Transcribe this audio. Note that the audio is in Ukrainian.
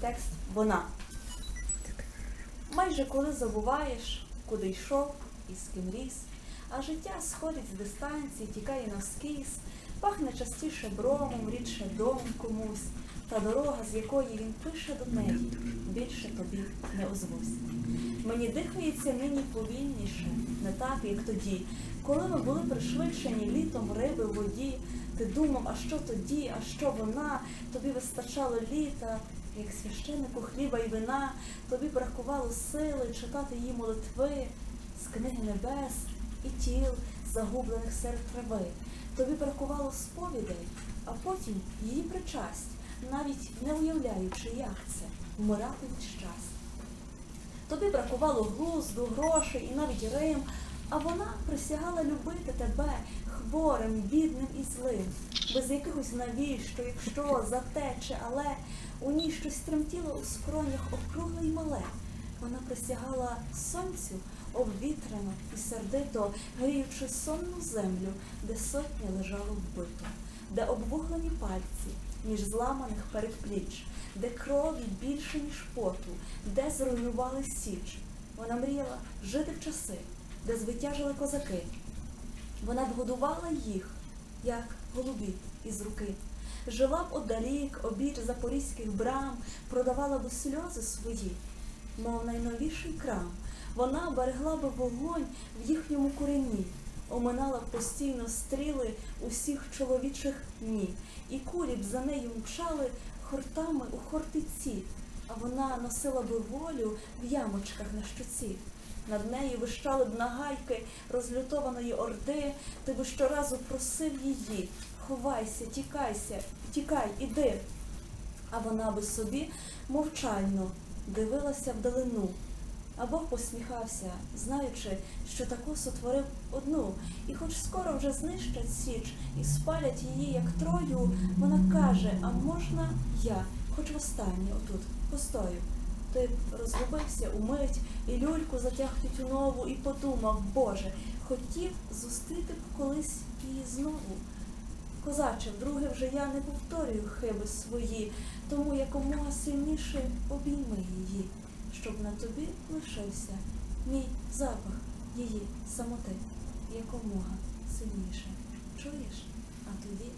текст вона. Майже коли забуваєш, куди йшов і з ким ріс, а життя сходить з дистанції, тікає навскіз, пахне частіше бромом, рідше дом комусь, та дорога, з якої він пише до неї, більше тобі не озвусь. Мені дихається нині повільніше, не так, як тоді, коли ми були пришвидшені літом риби в воді. Ти думав, а що тоді, а що вона, тобі вистачало літа, як священику хліба й вина, тобі бракувало сили читати її молитви з книги небес і тіл, загублених серед трави. Тобі бракувало сповідей, а потім її причасть, навіть не уявляючи, як це вмирати від щастя. Тобі бракувало глузду, грошей і навіть Рим, а вона присягала любити тебе хворим, бідним і злим, без якихось навіщо, якщо затече, але у ній щось тремтіло у скронях округле й мале. Вона присягала сонцю обвітрено і сердито, гріючи сонну землю, де сотня лежало вбито, де обвуглені пальці між зламаних передпліч, де крові більше, ніж поту, де зруйнували січ. Вона мріяла жити в часи, де звитяжили козаки. Вона б годувала їх, як голубі із руки. Жила б одалік, обіч запорізьких брам, продавала б сльози свої, мов найновіший крам. Вона берегла б вогонь в їхньому корені, оминала б постійно стріли усіх чоловічих ні, і кулі б за нею мчали хортами у хортиці, а вона носила б волю в ямочках на щоці. Над нею вищали б нагайки розлютованої орди, ти би щоразу просив її ховайся, тікайся, тікай, іди. А вона би собі мовчально дивилася вдалину. А Бог посміхався, знаючи, що таку сотворив одну, і хоч скоро вже знищать січ і спалять її, як трою, вона каже: А можна я, хоч востаннє отут постою? Ти розгубився умить, і люльку затяг тютюнову, і подумав, Боже, хотів зустріти б колись її знову. Козаче, вдруге вже я не повторюю хиби свої, тому якомога сильніше обійми її, щоб на тобі лишився мій запах її самоти, якомога сильніше. Чуєш? А тоді.